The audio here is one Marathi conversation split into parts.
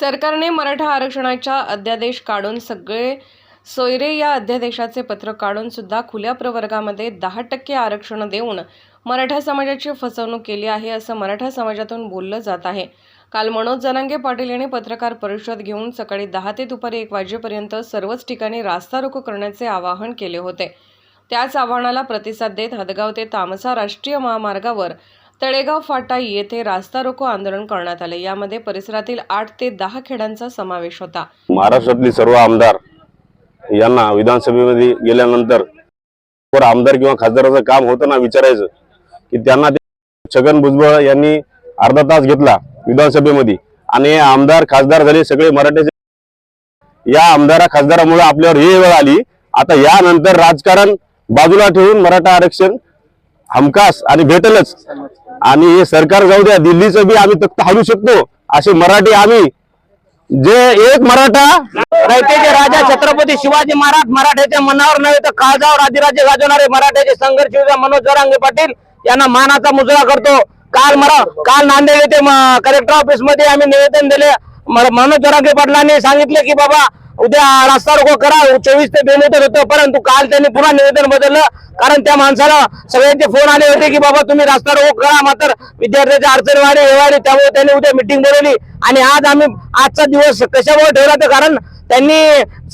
सरकारने मराठा आरक्षणाच्या अध्यादेश काढून सगळे सोयरे या अध्यादेशाचे पत्र काढून सुद्धा खुल्या प्रवर्गामध्ये दहा टक्के आरक्षण देऊन मराठा समाजाची फसवणूक केली आहे असं मराठा समाजातून बोललं जात आहे. काल मनोज जनांगे पाटील यांनी पत्रकार परिषद घेऊन सकाळी दहा ते दुपारी एक वाजेपर्यंत सर्वच ठिकाणी रास्ता रोको करण्याचे आवाहन केले होते. त्याच आव्हानाला प्रतिसाद देत हदगाव ते तामसा राष्ट्रीय महामार्गावर तळेगाव फाटा येथे रास्ता रोको आंदोलन करण्यात आले. यामध्ये परिसरातील आठ ते दहा खेड्यांचा समावेश होता. महाराष्ट्रातले सर्व आमदार यांना विधानसभेमध्ये गेल्यानंतर वर आमदार किंवा खासदाराचं काम होतं ना विचारायचं की त्यांना छगन भुजबळ यांनी अर्धा तास घेतला विधानसभेमध्ये. आणि आमदार खासदार झाले सगळे मराठ्याचे या आमदारा खासदारामुळे आपल्यावर ही वेळ आली. आता यानंतर राजकारण बाजूला ठेवून मराठा आरक्षण हमखास आणि भेटेलच. आणि हे सरकार जाऊ द्या दिल्लीचं बी आम्ही तख्त हलू शकतो असे मराठी आम्ही. जे एक मराठा रयतेचे राजा छत्रपती शिवाजी महाराज मराठ्याच्या मनावर नव्हे तर काळजावर अधिराज्य गाजवणारे मराठ्याचे संघर्ष मनोज जरांगे पाटील यांना मानाचा मुजरा करतो. काल मरा काल नांदेड येथे कलेक्टर ऑफिसमध्ये आम्ही निवेदन दिले. मनोज जरांगे पाटलांनी सांगितले की बाबा उद्या रास्ता रोको करा. चोवीस ते बेमुदत होतं परंतु काल त्यांनी पुन्हा निवेदन बदललं. कारण त्या माणसाला सगळ्यांचे फोन आले होते की बाबा तुम्ही रास्ता रोको करा मात्र विद्यार्थ्याच्या अडचणी वाढे हे वाढे. त्यामुळे त्यांनी उद्या मिटिंग बोलवली. आणि आज आम्ही आजचा दिवस कशामुळे ठेवला तर कारण त्यांनी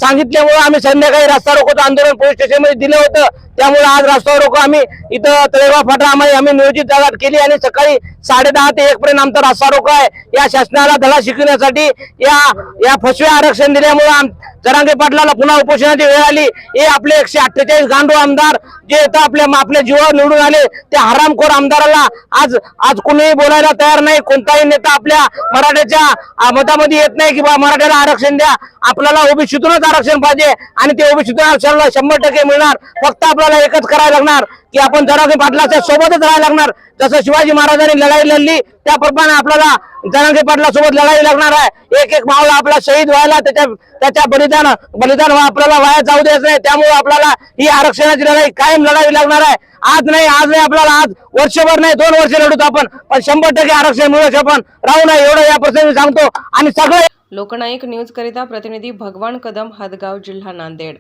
सांगितल्यामुळे आम्ही संध्याकाळी रस्ता रोकोचं आंदोलन पोलीस स्टेशनमध्ये दिलं होतं. त्यामुळे आज रस्ता रोको आम्ही इथं तळेगाव फाटा आम्ही आम्ही नियोजित जागात केली आणि सकाळी साडे दहा ते एक पर्यंत आमचा रस्ता रोको आहे. या शासनाला धडा शिकवण्यासाठी या या फसवे आरक्षण दिल्यामुळे जरांगे पाटलाला पुन्हा उपोषणाची वेळ आली. हे आपले एकशे अठ्ठेचाळीस गांडू आमदार जे इथं आपल्या आपल्या जीवावर निवडून आले त्या हरामखोर आमदाराला आज आज कुणीही बोलायला तयार नाही. कोणताही नेता आपल्या मराठ्याच्या आ, मतामध्ये येत नाही की बा मराठ्याला आरक्षण द्या. आपल्याला ओबीसीतूनच आरक्षण पाहिजे आणि ते ओबीसीतून आरक्षणाला शंभर टक्के मिळणार. फक्त आपल्याला एकच करायला लागणार की आपण जरांगे पाटलाच्या सोबतच राहायला लागणार. जसं शिवाजी महाराजांनी लढाई लढली त्याप्रमाणे आपल्याला जरांगे पाटला सोबत लढाई लागणार आहे. एक एक मावळा आपला शहीद व्हायला त्याच्या त्याच्या बलिदान बलिदान आपल्याला वाया जाऊ द्यायचं नाही. त्यामुळे आपल्याला ही आरक्षणाची लढाई कायम लढावी लागणार आहे. आज नाही आज नाही आपल्याला आज वर्षभर नाही दोन वर्ष लढतो आपण. पण शंभर टक्के आरक्षण मिळू आपण. राहू नये एवढं या प्रसंगी सांगतो. आणि सगळं लोकनायक न्यूज करिता प्रतिनिधी भगवान कदम हदगाव जिल्हा नांदेड.